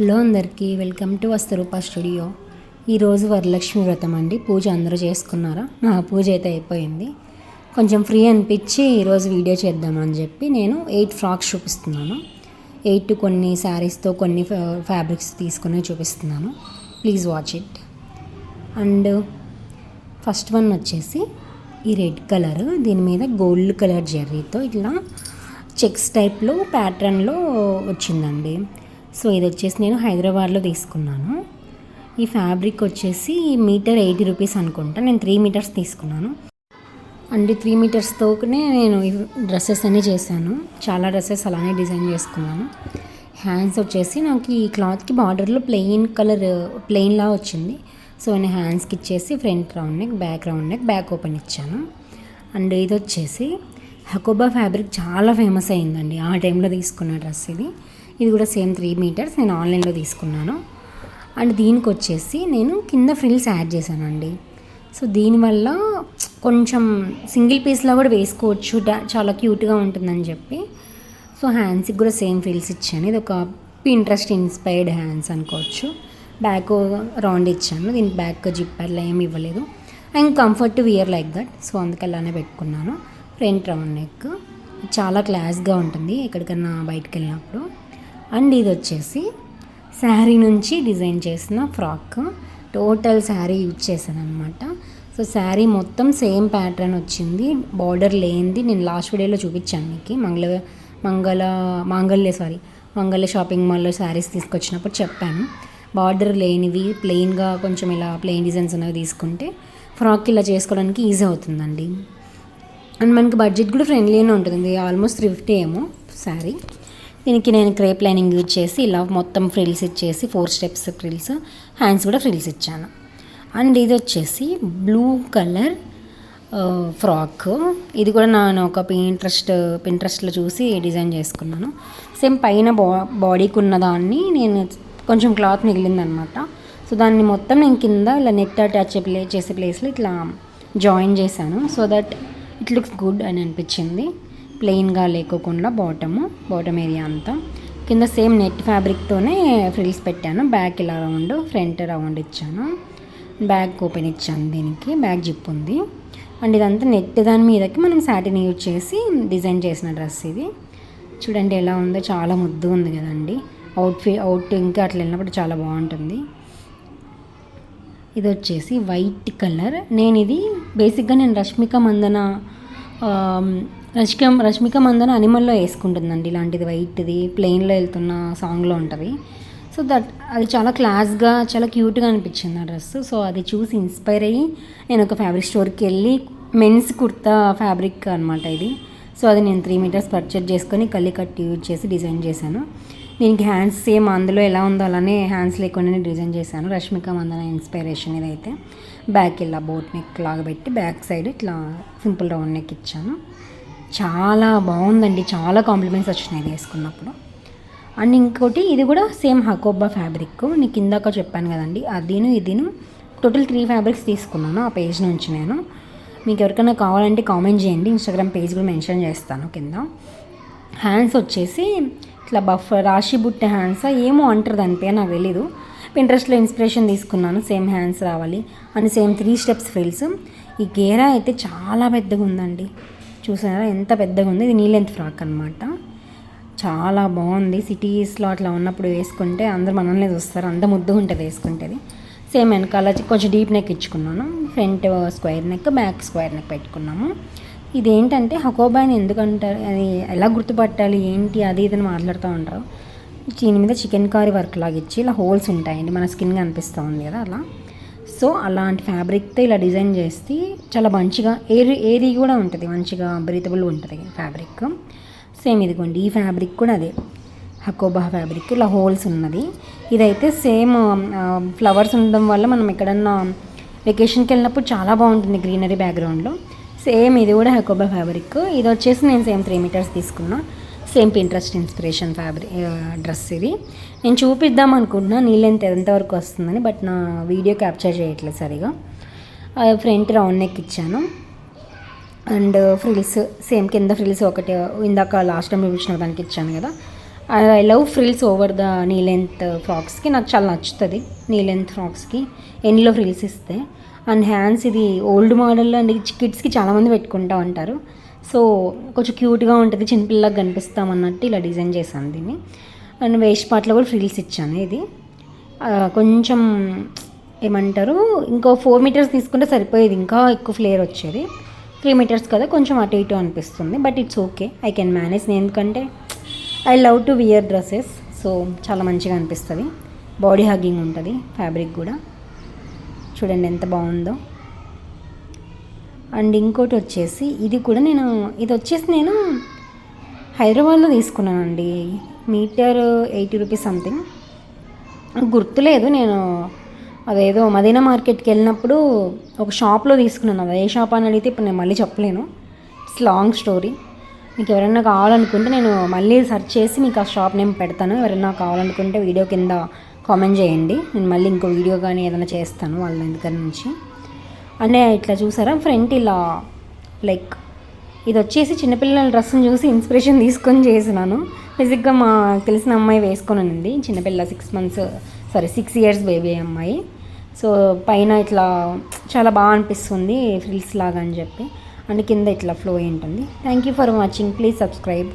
Hello అందరికీ welcome to వస్తరూప studio. ఈరోజు వరలక్ష్మి వ్రతం అండి. పూజ అందరూ చేసుకున్నారా? నా పూజ అయితే అయిపోయింది. కొంచెం ఫ్రీ అనిపించి ఈరోజు వీడియో చేద్దామని చెప్పి నేను ఎయిట్ ఫ్రాక్స్ చూపిస్తున్నాను. ఎయిట్ కొన్ని శారీస్తో కొన్ని ఫ్యాబ్రిక్స్ తీసుకుని చూపిస్తున్నాను. Please watch it. And first one వచ్చేసి ఈ రెడ్ కలర్. దీని మీద గోల్డ్ కలర్ జెర్రీతో ఇట్లా చెక్స్ టైప్లో ప్యాటర్న్లో వచ్చిందండి. సో ఇది వచ్చేసి నేను హైదరాబాద్లో తీసుకున్నాను. ఈ ఫ్యాబ్రిక్ వచ్చేసి మీటర్ ఎయిటీ రూపీస్ అనుకుంటా. నేను త్రీ మీటర్స్ తీసుకున్నాను. అండ్ త్రీ మీటర్స్తోనే నేను ఈ డ్రెస్సెస్ అన్నీ చేశాను. చాలా డ్రెస్సెస్ అలానే డిజైన్ చేసుకున్నాను. హ్యాండ్స్ వచ్చేసి నాకు ఈ క్లాత్కి బార్డర్లో ప్లెయిన్ కలర్ ప్లెయిన్లా వచ్చింది. సో నేను హ్యాండ్స్కి ఇచ్చేసి front round neck back round neck back open ఇచ్చాను. అండ్ ఇది వచ్చేసి హకోబా ఫ్యాబ్రిక్ చాలా ఫేమస్ అయిందండి. ఆ టైంలో తీసుకున్న డ్రెస్ ఇది. ఇది కూడా సేమ్ త్రీ మీటర్స్ నేను ఆన్లైన్లో తీసుకున్నాను. అండ్ దీనికి వచ్చేసి నేను కింద ఫ్రిల్స్ యాడ్ చేశానండి. సో దీనివల్ల కొంచెం సింగిల్ పీస్లో కూడా వేసుకోవచ్చు. చాలా క్యూట్గా ఉంటుందని చెప్పి. సో హ్యాండ్స్కి కూడా సేమ్ ఫ్రిల్స్ ఇచ్చాను. ఇది ఒక ఇంట్రెస్ట్ ఇన్స్పైర్డ్ హ్యాండ్స్ అనుకోవచ్చు బ్యాక్ రౌండ్ ఇచ్చాను. దీనికి బ్యాక్ జిప్ అట్లా ఏమి ఇవ్వలేదు. And comfort wear like that so అందుకే అలానే పెట్టుకున్నాను. ఫ్రంట్ రౌండ్ నెక్ చాలా క్లాస్గా ఉంటుంది ఎక్కడికన్నా బయటకు వెళ్ళినప్పుడు. అండ్ ఇది వచ్చేసి శారీ నుంచి డిజైన్ చేసిన ఫ్రాక్. టోటల్ శారీ యూజ్ చేశాను అనమాట సో శారీ మొత్తం సేమ్ ప్యాటర్న్ వచ్చింది. బార్డర్ లేనిది. నేను లాస్ట్ వీడియోలో చూపించాను మీకు. మంగళ మంగళ మాంగళ్య సారీ మంగళ షాపింగ్ మాల్లో శారీస్ తీసుకొచ్చినప్పుడు చెప్పాను. బార్డర్ లేనివి ప్లెయిన్గా కొంచెం ఇలా ప్లెయిన్ డిజైన్స్ ఉన్నవి తీసుకుంటే ఫ్రాక్ ఇలా చేసుకోవడానికి ఈజీ అవుతుందండి. అండ్ మనకి బడ్జెట్ కూడా ఫ్రెండ్లీనే ఉంటుంది. ఆల్మోస్ట్ త్రీ ఫిఫ్టీ ఏమో శారీ. దీనికి నేను క్రేప్ లైనింగ్ యూజ్ చేసి ఇలా మొత్తం ఫ్రిల్స్ ఇచ్చేసి ఫోర్ స్టెప్స్ ఫ్రిల్స్ హ్యాండ్స్ కూడా ఫ్రిల్స్ ఇచ్చాను. అండ్ ఇది వచ్చేసి బ్లూ కలర్ ఫ్రాక్. ఇది కూడా నేను ఒక పింట్రెస్ట్ పింట్రెస్ట్లో చూసి డిజైన్ చేసుకున్నాను. సేమ్ పైన బా బాడీకి ఉన్న దాన్ని నేను కొంచెం క్లాత్ మిగిలిందనమాట. సో దాన్ని మొత్తం నేను కింద ఇలా నెట్ అటాచ్ ప్లే చేసే ప్లేస్లో ఇట్లా జాయిన్ చేశాను. So that it looks good అని అనిపించింది. ప్లెయిన్గా లేకోకుండా బాటము బాటమ్ ఏరియా అంతా. కింద సేమ్ నెట్ ఫ్యాబ్రిక్తోనే ఫ్రిల్స్ పెట్టాను. బ్యాక్ ఇలా రౌండ్ ఫ్రంట్ రౌండ్ ఇచ్చాను. బ్యాక్ ఓపెన్ ఇచ్చాను దీనికి. బ్యాక్ జిప్ ఉంది. అండ్ ఇదంతా నెట్ దాని మీదకి మనం సాటిన్ యూజ్ చేసి డిజైన్ చేసిన డ్రెస్ ఇది. చూడండి ఎలా ఉందో చాలా ముద్దు ఉంది కదండి. అవుట్ఫి అవుట్ ఇంకా అట్లా వెళ్ళినప్పుడు చాలా బాగుంటుంది. ఇది వచ్చేసి వైట్ కలర్ నేను ఇది బేసిక్గా నేను రష్మిక మందన ఆమ్, రష్మిక రష్మిక మందన అనిమల్లో వేసుకుంటుందండి. ఇలాంటిది వైట్ది ప్లెయిన్లో వెళ్తున్న సాంగ్లో ఉంటుంది. సో దట్ అది చాలా క్లాస్గా చాలా క్యూట్గా అనిపించింది ఆ డ్రెస్ సో అది చూసి ఇన్స్పైర్ అయ్యి నేను ఒక ఫ్యాబ్రిక్ స్టోర్కి వెళ్ళి మెన్స్ కుర్తా ఫ్యాబ్రిక్ అనమాట ఇది. సో అది నేను త్రీ మీటర్స్ పర్చేజ్ చేసుకొని కళ్ళి కట్టి యూజ్ చేసి డిజైన్ చేశాను. దీనికి హ్యాండ్స్ సేమ్ అందులో ఎలా ఉందో అలానే హ్యాండ్స్ లేకుండానే డిజైన్ చేశాను. రష్మిక మందన ఇన్స్పిరేషన్ ఇదైతే. బ్యాక్ ఇలా బోట్ నెక్ లాగా పెట్టి బ్యాక్ సైడ్ ఇట్లా సింపుల్ రౌండ్ నెక్ ఇచ్చాను. చాలా బాగుందండి. చాలా కాంప్లిమెంట్స్ వచ్చినాయి వేసుకున్నప్పుడు అండ్ ఇంకోటి ఇది కూడా సేమ్ హకోబా ఫ్యాబ్రిక్. నీకు ఇందాక చెప్పాను కదండి అదిను ఇదిను టోటల్ త్రీ ఫ్యాబ్రిక్స్ తీసుకున్నాను ఆ పేజ్ నుంచి నేను. మీకు ఎవరికైనా కావాలంటే కామెంట్ చేయండి. ఇన్స్టాగ్రామ్ పేజ్ కూడా మెన్షన్ చేస్తాను కింద. హ్యాండ్స్ వచ్చేసి ఇట్లా బఫ్ రాశి బుట్ట హ్యాండ్స్ ఏమో అంటారు దాని పేరు నాకు తెలీదు. ఇంట్రెస్ట్లో ఇన్స్పిరేషన్ తీసుకున్నాను సేమ్ హ్యాండ్స్ రావాలి. And same three steps frills ఈ గేరా అయితే చాలా పెద్దగా ఉందండి. చూసారా? ఎంత పెద్దగా ఉంది ఇది నీ లెంత్ ఫ్రాక్ అనమాట చాలా బాగుంది. సిటీస్లో అట్లా ఉన్నప్పుడు వేసుకుంటే అందరు మనల్ని చూస్తారు. అంత ముద్దుగా ఉంటుంది వేసుకుంటేది సేమ్ వెనకాల కొంచెం deep neck ఇచ్చుకున్నాను. Front square neck back square neck పెట్టుకున్నాము. ఇదేంటంటే హకోబాని ఎందుకంటారు? అది ఎలా గుర్తుపట్టాలి? ఏంటి? అది ఇది అని మాట్లాడుతూ ఉంటారు. దీని మీద చికెన్ కర్రీ వర్క్ లాగా ఇచ్చి ఇలా హోల్స్ ఉంటాయండి. మన స్కిన్ కనిపిస్తూ ఉంది కదా అలా. సో అలాంటి ఫ్యాబ్రిక్తో ఇలా డిజైన్ చేస్తే చాలా మంచిగా ఏరి ఏది కూడా ఉంటుంది మంచిగా బ్రీతబుల్ ఉంటుంది ఫ్యాబ్రిక్ సేమ్ ఇదిగోండి ఈ ఫ్యాబ్రిక్ కూడా అదే. హకోబా ఫ్యాబ్రిక్ ఇలా హోల్స్ ఉన్నది. ఇదైతే సేమ్ ఫ్లవర్స్ ఉండడం వల్ల మనం ఎక్కడన్నా వెకేషన్కి వెళ్ళినప్పుడు చాలా బాగుంటుంది గ్రీనరీ బ్యాక్గ్రౌండ్లో సేమ్ ఇది కూడా హకోబా ఫ్యాబ్రిక్ ఇది వచ్చేసి నేను సేమ్ త్రీ మీటర్స్ తీసుకున్నా. Same Pinterest inspiration fabric dress ఇది. నేను చూపిద్దాం అనుకుంటున్నా నీ ఎంత ఎంతవరకు వస్తుందని బట్ నా వీడియో క్యాప్చర్ చేయట్లేదు సరిగా. ఫ్రంట్ రౌండ్ నెక్ ఇచ్చాను. అండ్ ఫ్రిల్స్ సేమ్ కింద ఫ్రిల్స్ ఒకటి ఇందాక లాస్ట్ టైం చూపించిన దానికి ఇచ్చాను కదా. I love frills over the knee length ఫ్రాక్స్కి నాకు చాలా నచ్చుతుంది నీ లెంత్ ఫ్రాక్స్కి. ఎన్నిలో ఫ్రిల్స్ ఇస్తే అండ్ హ్యాండ్స్ ఇది ఓల్డ్ మోడల్ అండ్ కిడ్స్కి చాలామంది పెట్టుకుంటా ఉంటారు. సో కొంచెం క్యూట్గా ఉంటుంది చిన్నపిల్లకి కనిపిస్తాం అన్నట్టు ఇలా డిజైన్ చేశాను దీన్ని. అండ్ వేస్ట్ పార్ట్లో కూడా ఫ్రీల్స్ ఇచ్చాను ఇది. కొంచెం ఏమంటారు ఇంకో ఫోర్ మీటర్స్ తీసుకుంటే సరిపోయేది ఇంకా ఎక్కువ ఫ్లేర్ వచ్చేది. త్రీ మీటర్స్ కదా కొంచెం అటు ఇటు అనిపిస్తుంది but it's okay I can manage నేను ఎందుకంటే I love to wear dresses so చాలా మంచిగా అనిపిస్తుంది. బాడీ హగ్గింగ్ ఉంటుంది ఫ్యాబ్రిక్ కూడా. చూడండి ఎంత బాగుందో. అండ్ ఇంకోటి వచ్చేసి ఇది కూడా నేను ఇది వచ్చేసి నేను హైదరాబాద్లో తీసుకున్నానండి. Metre eighty rupees something. గుర్తులేదు నేను అదేదో మదీనా మార్కెట్కి వెళ్ళినప్పుడు ఒక షాప్లో తీసుకున్నాను. అది ఏ షాప్ అని అడిగితే ఇప్పుడు నేను మళ్ళీ చెప్పలేను. ఇట్స్ లాంగ్ స్టోరీ మీకు ఎవరైనా కావాలనుకుంటే నేను మళ్ళీ సెర్చ్ చేసి మీకు ఆ షాప్ నేమ్ పెడతాను. ఎవరైనా కావాలనుకుంటే వీడియో కింద కామెంట్ చేయండి. నేను మళ్ళీ ఇంకో వీడియో కానీ ఏదైనా చేస్తాను వాళ్ళ దగ్గర నుంచి. అంటే ఇట్లా చూసారా ఫ్రంట్ ఇలా లైక్ ఇది వచ్చేసి చిన్నపిల్లల డ్రెస్ని చూసి ఇన్స్పిరేషన్ తీసుకొని చేసినాను. బేసిక్గా మా తెలిసిన అమ్మాయి వేసుకొని ఉంది చిన్నపిల్ల six months sorry six years baby అమ్మాయి. సో పైన ఇట్లా చాలా బాగా అనిపిస్తుంది ఫ్రిల్స్ లాగా అని చెప్పి. అండ్ కింద ఇట్లా ఫ్లో ఉంటుంది. Thank you for watching please subscribe